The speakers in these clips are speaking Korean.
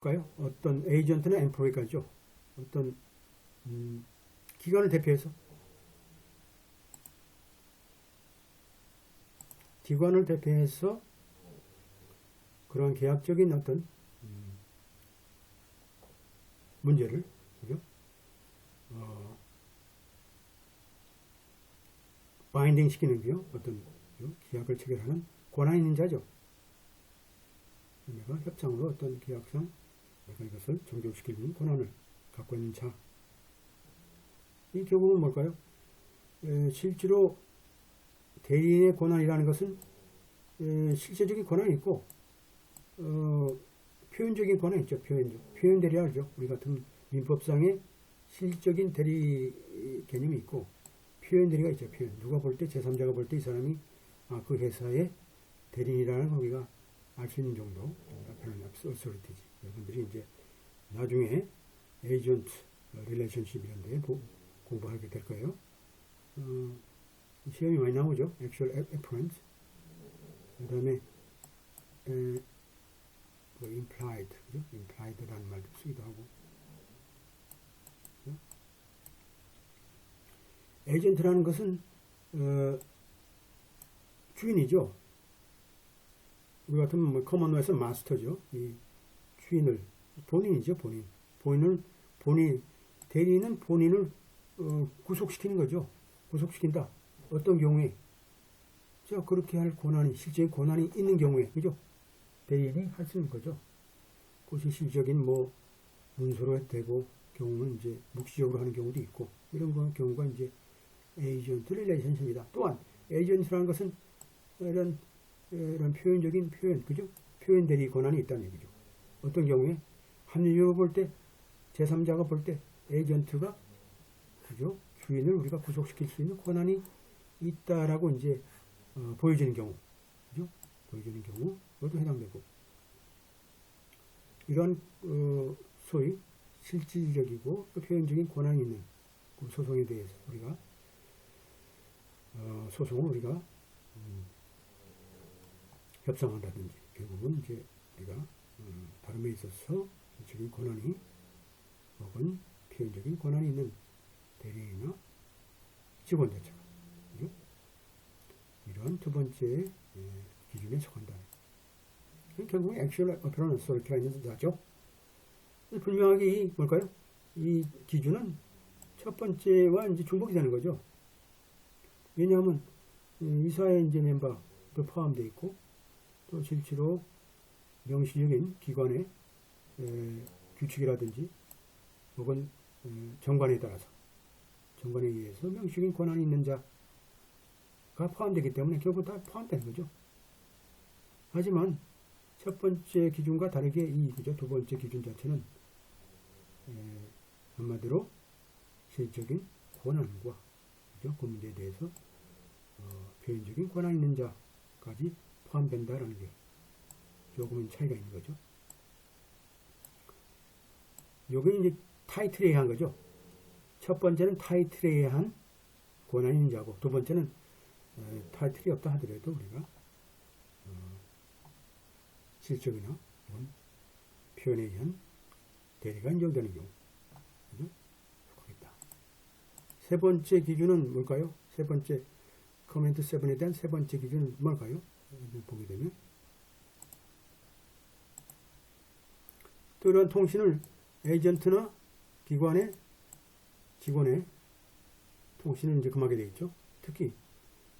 까요? 어떤 에이전트나 엠프로이까죠. 어떤 음, 기관을 대표해서 기관을 대표해서 그러한 계약적인 어떤 음, 문제를 그죠? 어, 바인딩 시키는 게요. 어떤 그죠? 계약을 체결하는 권한 있는 자죠. 협상으로 어떤 계약상 이것을 종결시키는 권한을 갖고 있는 자. 이 결국은 뭘까요? 에, 실제로 대리인의 권한이라는 것은 에, 실제적인 권한이 있고 어, 표현적인 권한이 있죠. 표현적. 표현 대리라 하죠. 우리 같은 민법상의 실적인 대리 개념이 있고 표현 대리가 있죠. 표현. 누가 볼 때 제3자가 볼 때 이 사람이 아, 그 회사의 대리인이라는 걸 우리가 알 수 있는 정도 표현 어소리티지. 여러분들이 이제 나중에 에이전트 릴레이션십 이런 데 보- 공부하게 될 거예요. 어, 시험이 많이 나오죠. 액츄얼 애프런트. 그 다음에 에, 뭐 implied, 그죠? implied라는 말도 쓰기도 하고. 에이전트라는 것은 어, 주인이죠. 우리 같으면 뭐 커먼웨에서 마스터죠. 이 주인을 본인이죠, 본인. 본인을 본인 대리인은 본인을 어, 구속시키는 거죠. 구속시킨다. 어떤 경우에 자 그렇게 할 권한이 실제 권한이 있는 경우에 그죠? 대리인이 할 수 있는 거죠. 그것이 실적인 뭐 문서로 되고 경우는 이제 묵시적으로 하는 경우도 있고 이런 거- 경우가 이제 에이전트 릴레이션십니다. 또한 에이전트라는 것은 이런 이런 표현적인 표현 그죠? 표현 대리 권한이 있다는 얘기죠. 어떤 경우에 합리적으로 볼 때 제3자가 볼 때 에이전트가 그죠? 주인을 우리가 구속시킬 수 있는 권한이 있다라고 이제 어, 보여지는 경우 그죠? 보여지는 경우 그것도 해당되고 이런 어, 소위 실질적이고 또 표현적인 권한이 있는 그 소송에 대해서 우리가 어, 소송을 우리가 음, 협상한다든지 결국은 이제 우리가 음, 다름에 있어서 실질적인 권한이 혹은 표현적인 권한이 있는 대리인이나 직원 자체가 그죠? 이러한 두 번째 예, 기준에 속한다. 결국 액츄얼 어페런 소리티가 있는 자죠. 분명하게 이 뭘까요? 이 기준은 첫 번째와 이제 중복이 되는 거죠. 왜냐하면 이 이사의 이제 멤버도 포함되어 있고 또 실제로 명시적인 기관의 에, 규칙이라든지 혹은 에, 정관에 따라서 정관에 의해서 명시적인 권한이 있는 자가 포함되기 때문에 결국 다 포함되는 거죠. 하지만 첫 번째 기준과 다르게 이 그죠 두 번째 기준 자체는 에, 한마디로 실적인 권한과 그죠 그 문제에 대해서 어, 표현적인 권한 있는 자까지 포함된다라는 게 조금은 차이가 있는 거죠. 여기는 이제 타이틀에 의한 거죠. 첫 번째는 타이틀에 의한 권한 있는 자고 두 번째는 에, 타이틀이 없다 하더라도 우리가 어, 실적이나 표현에 의한 대리가 인정되는 경우 그죠? 세 번째 기준은 뭘까요? 세 번째 커멘트 7에 대한 세 번째 기준은 뭘까요? 보게 되면 또 이런 통신을 에이전트나 기관의 직원의 통신을 이제 금하게 되어 있죠. 특히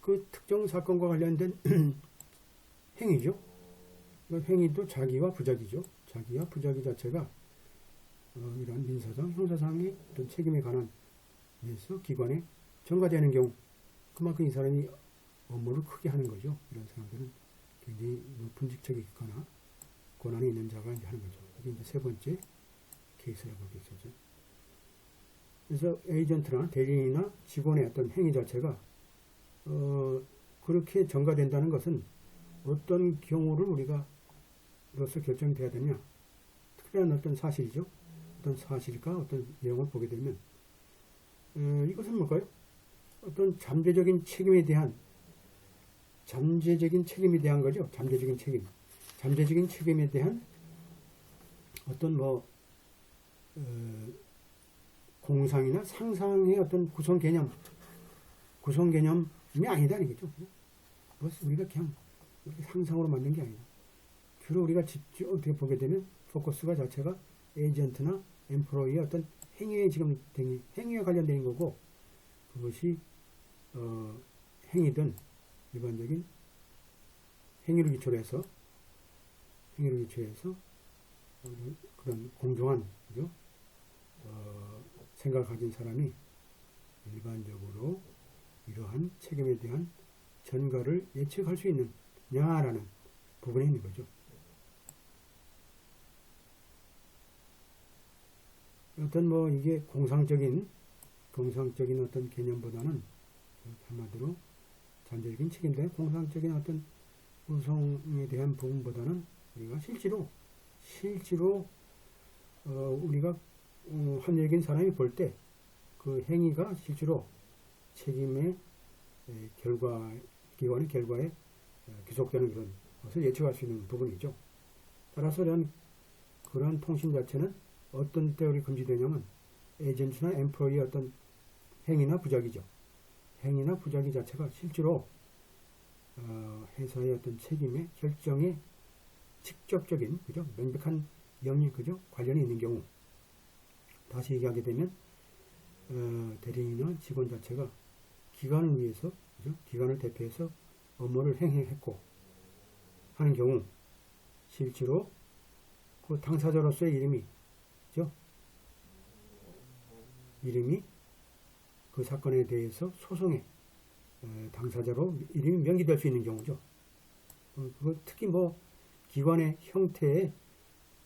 그 특정 사건과 관련된 행위죠. 그 행위도 자기와 부작이죠. 자기와 부작이 자체가 어, 이런 민사상, 형사상의 어떤 책임에 관한 해서 기관에 전가되는 경우 그만큼 이 사람이 업무를 크게 하는 거죠. 이런 사람들은 굉장히 높은 직책이 있거나 권한이 있는 자가 이제 하는 거죠. 이게 이제 세 번째 케이스라고 있죠. 그래서 에이전트나 대리인이나 직원의 어떤 행위 자체가 어, 그렇게 전가된다는 것은 어떤 경우를 우리가 로서 결정돼야 되냐 특별한 어떤 사실이죠. 어떤 사실과 어떤 내용을 보게 되면 어, 이것은 뭘까요? 어떤 잠재적인 책임에 대한 잠재적인 책임에 대한 거죠. 잠재적인 책임. 잠재적인 책임에 대한 어떤 뭐 어, 공상이나 상상의 어떤 구성 개념, 구성 개념이 아니다는 거죠. 뭐 우리가 그냥 상상으로 만든 게 아니다. 주로 우리가 집중 어떻게 보게 되면 포커스가 자체가 에이전트나 엠프로이의 어떤 행위에 지금 된- 행위에 관련된 거고 그것이 어, 행위든 일반적인 행위를 기초로 해서 행위를 기초로 해서 어, 그런 공정한 그죠? 어, 생각을 가진 사람이 일반적으로 이러한 책임에 대한 전가를 예측할 수 있느냐라는 부분에 있는 거죠. 어떤 뭐 이게 공상적인 공상적인 어떤 개념보다는 한마디로 잠재적인 책임에 공상적인 어떤 구성에 대한 부분보다는 우리가 실제로 실제로 어, 우리가 어, 합리적인 사람이 볼 때 그 행위가 실제로 책임의 에, 결과 기관의 결과에 어, 귀속되는 그런 것을 예측할 수 있는 부분이죠. 따라서 이런 그러한 통신 자체는 어떤 때 우리 금지되냐면 에이전트나 엠플로이의 어떤 행위나 부작이죠. 행위나 부작위 자체가 실제로 어, 회사의 어떤 책임의 결정에 직접적인 그죠? 명백한 영리 그죠? 관련이 있는 경우. 다시 얘기하게 되면 어, 대리인이나 직원 자체가 기관을 위해서 그죠? 기관을 대표해서 업무를 행했고 하는 경우 실제로 그 당사자로서의 이름이 그죠? 이름이 그 사건에 대해서 소송에 어, 당사자로 이름이 명기될 수 있는 경우죠. 어, 그거 특히 뭐 기관의 형태에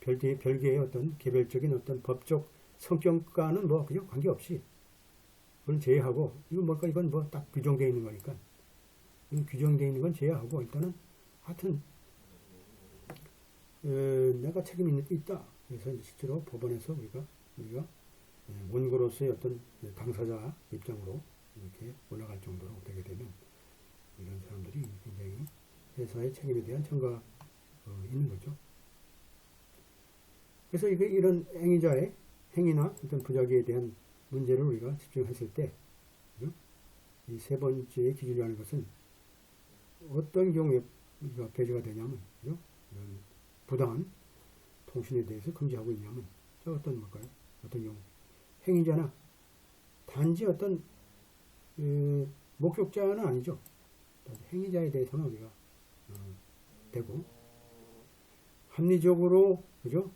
별개, 별개의 어떤 개별적인 어떤 법적 성격과는 뭐 그냥 관계없이 그건 제외하고 이건 뭘까? 이건 뭐 딱 규정되어 있는 거니까. 이건 규정되어 있는 건 제외하고 일단은 하여튼 어, 내가 책임이 있- 있다. 그래서 실제로 법원에서 우리가 우리가 예, 원고로서의 어떤 당사자 입장으로 이렇게 올라갈 정도로 되게 되면 이런 사람들이 굉장히 회사의 책임에 대한 청가 어, 있는 거죠. 그래서 이게 이런 행위자의 행위나 어떤 부작위에 대한 문제를 우리가 집중했을 때, 이 세 번째 기준이라는 것은 어떤 경우에 우리가 배제가 되냐면, 그죠? 이런 부당한 통신에 대해서 금지하고 있냐면, 저 어떤 뭘까요? 어떤 경우? 행위자나 단지 어떤 그 목격자는 아니죠. 행위자에 대해서는 우리가 어, 되고 합리적으로 그죠?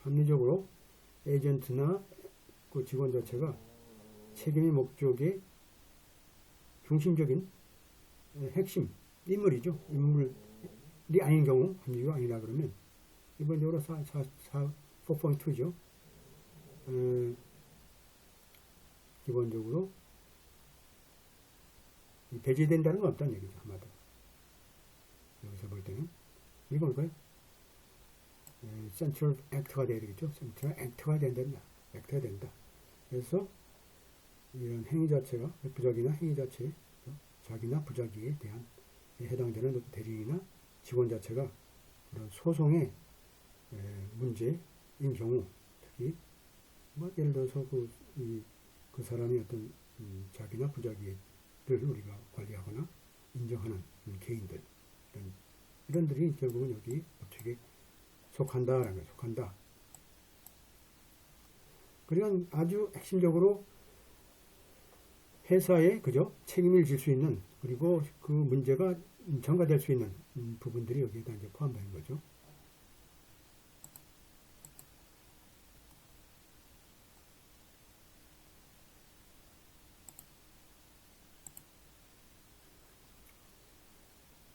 합리적으로 에이전트나 그 직원 자체가 책임의 목적의 중심적인 에, 핵심 인물이죠. 인물이 아닌 경우 합리가 아니라 그러면 일반적으로 4, 4, 4, 4.2죠. 어, 기본적으로 이 배제된다는 건 없다는 얘기죠. 한마디로. 여기서 볼 때는 이거 뭘까요? 에, 센트럴 액트가 돼야 되겠죠. 센트럴 액트가 된다. 액트가 된다. 그래서 이런 행위 자체가 부작위나 행위 자체, 자기나 부작위에 대한 해당되는 대리인이나 직원 자체가 그런 소송의 에, 문제인 경우 특히 뭐 예를 들어서 그, 이, 그 사람이 어떤 음, 자기나 부작위를 우리가 관리하거나 인정하는 음, 개인들 이런 이런들이 결국은 여기 법칙에 속한다라는 거 속한다. 그리고 아주 핵심적으로 회사에 그죠 책임을 질 수 있는 그리고 그 문제가 전가될 수 있는 음, 부분들이 여기에다 이제 포함되는 거죠.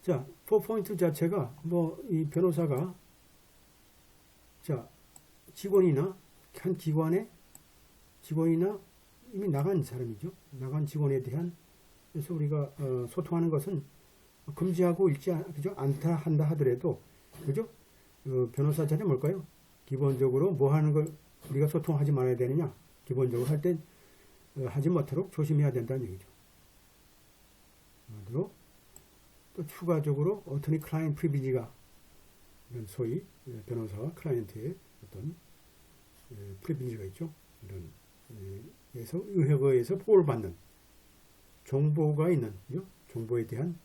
자, 4포인트 자체가 뭐 이 변호사가 자, 직원이나 한 기관의 직원이나 이미 나간 사람이죠. 나간 직원에 대한 그래서 우리가 어, 소통하는 것은 금지하고 읽지 않, 그죠? 않다 한다 하더라도 그죠? 어, 변호사 자리 뭘까요? 기본적으로 뭐 하는 걸 우리가 소통하지 말아야 되느냐? 기본적으로 할땐 어, 하지 못하도록 조심해야 된다는 얘기죠. 한마디로 또 추가적으로 어토니 클라이언트 프리비지가 소위 변호사와 클라이언트의 어떤 프리빌리지가 있죠. 이런 에, 에서 의회거에서 보호를 받는 정보가 있는? 정보에 대한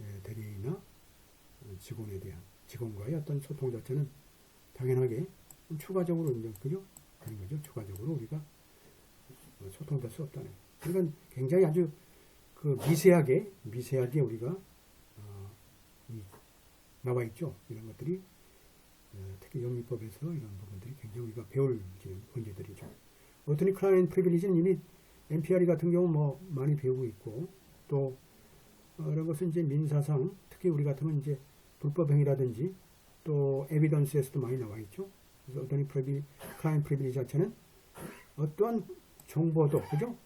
에, 대리나 어, 직원에 대한 직원과의 어떤 소통 자체는 당연하게 추가적으로 이제 그죠? 하는 거죠. 추가적으로 우리가 어, 소통될 수 없다는. 그러니까 굉장히 아주 그 미세하게 미세하게 우리가 나와 있죠. 이런 것들이 어, 특히 영미법에서 이런 부분들이 굉장히 우리가 배울 문제들이죠. 어토니 클라이언 프리빌리지는 이미 NPRE 같은 경우 뭐 많이 배우고 있고 또 어, 이런 것은 이제 민사상 특히 우리 같으면 이제 불법행위라든지 또 에비던스에서도 많이 나와 있죠. 그래서 어떤 프리빌 클라이언 프리빌리지 자체는 어떠한 정보도 그죠?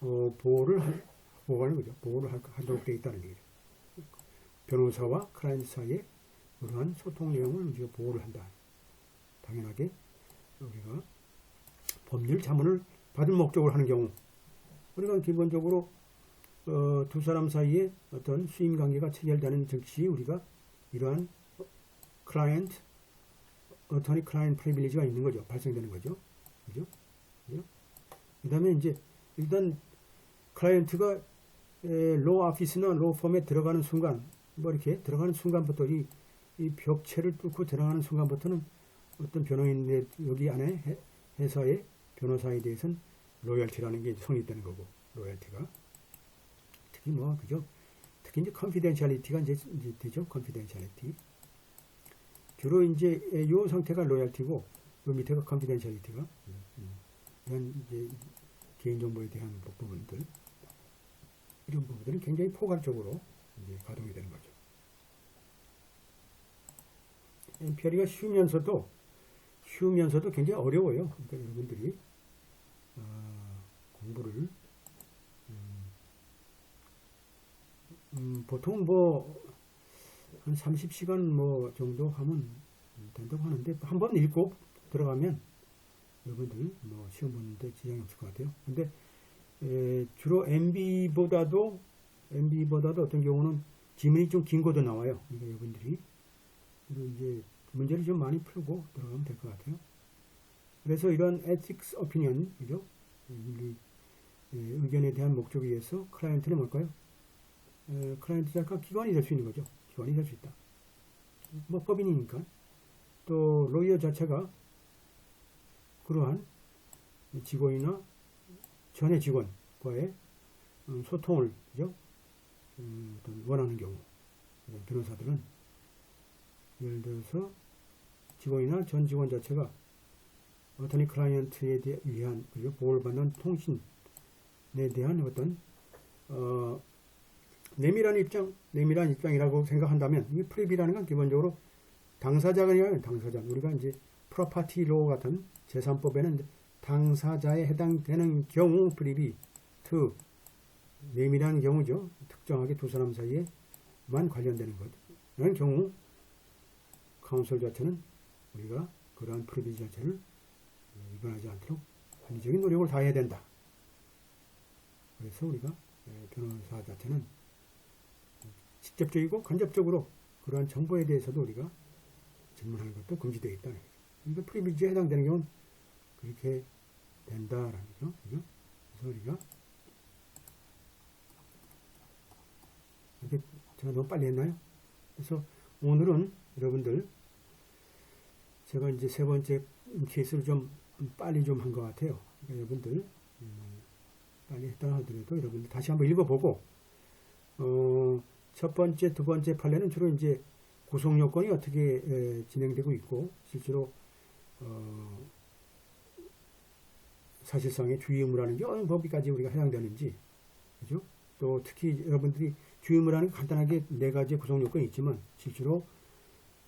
어, 보호를 하- 보호하는 거죠. 보호를 하- 하도록 되어 있다는 얘기죠. 변호사와 클라이언트 사이에 그러한 소통 내용을 우리가 보호를 한다. 당연하게 우리가 법률 자문을 받을 목적으로 하는 경우 우리가 기본적으로 어, 두 사람 사이에 어떤 수임 관계가 체결되는 즉시 우리가 이러한 클라이언트 어터니 클라이언트 프리빌리지가 있는 거죠. 발생되는 거죠. 그죠? 그죠? 그다음에 이제 일단 클라이언트가 로 오피스나 로 펌에 들어가는 순간 뭐 이렇게 들어가는 순간부터 이, 이 벽체를 뚫고 들어가는 순간부터는 어떤 변호인의 여기 안에 회- 회사의 변호사에 대해서는 로열티라는 게 성립되는 거고 로열티가. 특히 뭐 그죠? 특히 이제 컨피덴셜리티가 이제, 이제 되죠 컨피덴셜리티. 주로 이제 요 상태가 로열티고 요 밑에가 컨피덴셜리티가. 이런 이제 개인정보에 대한 부분들. 이런 부분들은 굉장히 포괄적으로 이제 가동이 되는 거죠. NPR이가 쉬우면서도 쉬우면서도 굉장히 어려워요. 그러니까 여러분들이 아, 공부를 음, 음, 보통 뭐 한 30시간 뭐 정도 하면 된다고 하는데 한 번 읽고 들어가면 여러분들 뭐 시험 보는데 지장이 없을 것 같아요. 근데 에, 주로 MB보다도 MB보다도 어떤 경우는 지문이 좀 긴 것도 나와요. 그러니까 여러분들이 이제 문제를 좀 많이 풀고 들어가면 될 것 같아요. 그래서 이런 ethics opinion, 그죠? 우리 에, 의견에 대한 목적에 의해서 클라이언트는 뭘까요? 에, 클라이언트 자가 기관이 될 수 있는 거죠. 기관이 될 수 있다. 뭐 법인이니까. 또 로이어 자체가 그러한 직원이나 전의 직원과의 음, 소통을 그죠? 음, 원하는 경우 변호사들은 예를 들어서 직원이나 전 직원 자체가 어떤 클라이언트에 대- 의한 그리고 보호를 받는 통신에 대한 어떤 어, 내밀한 입장, 내밀한 입장이라고 생각한다면 이 프리비라는 건 기본적으로 당사자가 아니라 당사자 우리가 이제 프로파티 로 같은 제3법에는 이제 당사자에 해당되는 경우 프리비 투 내밀한 경우죠. 특정하게 두 사람 사이에만 관련되는 것. 이런 경우 카운슬 자체는 우리가 그러한 프리비 자체를 위반하지 않도록 합리적인 노력을 다해야 된다. 그래서 우리가 에, 변호사 자체는 직접적이고 간접적으로 그러한 정보에 대해서도 우리가 질문하는 것도 금지되어 있다. 이거 프리빌지에 해당되는 경우는 그렇게 된다라는 거죠. 그래서 우리가 제가 너무 빨리 했나요? 그래서 오늘은 여러분들 제가 이제 세 번째 케이스를 좀 빨리 좀 한 것 같아요. 그러니까 여러분들 음, 빨리 했다 하더라도 여러분들 다시 한번 읽어보고 어, 첫 번째, 두 번째 판례는 주로 이제 구속 요건이 어떻게 에, 진행되고 있고 실제로 어, 사실상의 주의 의무라는 게 어느 법이까지 우리가 해당되는지 그죠? 또 특히 여러분들이 주의 의무라는 게 간단하게 네 가지 구성 요건이 있지만 실제로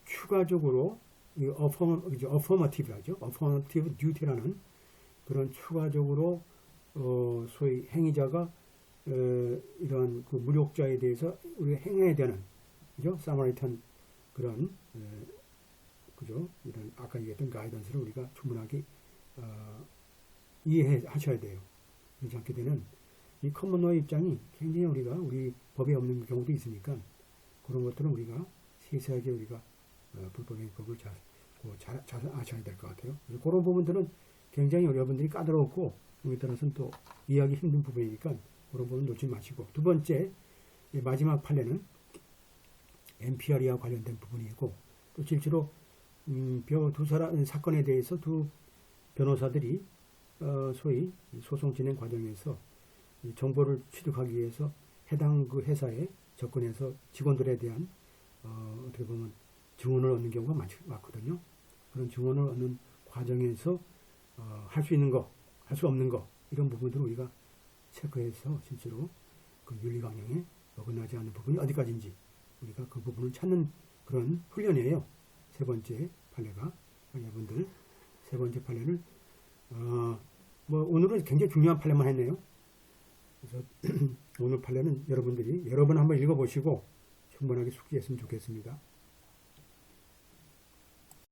추가적으로 그죠? affirmative라죠. affirmative duty라는 그런 추가적으로 어, 소위 행위자가 어, 이러한 그 무력자에 대해서 우리가 행해야 되는 그죠? 사마리탄 그런 에, 그죠? 이런 아까 얘기했던 가이던스를 우리가 충분하게 어, 이해하셔야 돼요. 그렇지 않게 되는 이 커먼노의 입장이 굉장히 우리가 우리 법에 없는 경우도 있으니까 그런 것들은 우리가 세세하게 우리가 어, 불법행위법을 잘 잘, 잘 아셔야 될 것 같아요. 그런 부분들은 굉장히 여러분들이 까다롭고 여기 따라서는 또 이해하기 힘든 부분이니까 그런 부분 놓지 마시고 두 번째 이 마지막 판례는 MPR이와 관련된 부분이고 또 실제로 음, 벼- 두 사람 사건에 대해서 두 변호사들이 어, 소위 소송 진행 과정에서 이 정보를 취득하기 위해서 해당 그 회사에 접근해서 직원들에 대한 어, 어떻게 보면 증언을 얻는 경우가 많, 많거든요. 그런 증언을 얻는 과정에서 어, 할 수 있는 거, 할 수 없는 거 이런 부분들을 우리가 체크해서 실제로 그 윤리 강령에 어긋나지 않는 부분이 어디까지인지 우리가 그 부분을 찾는 그런 훈련이에요. 세 번째 판례가 여러분들 세 번째 판례를 어, 뭐 오늘은 굉장히 중요한 판례만 했네요. 그래서 오늘 판례는 여러분들이 여러 번 한번 읽어보시고 충분하게 숙지했으면 좋겠습니다.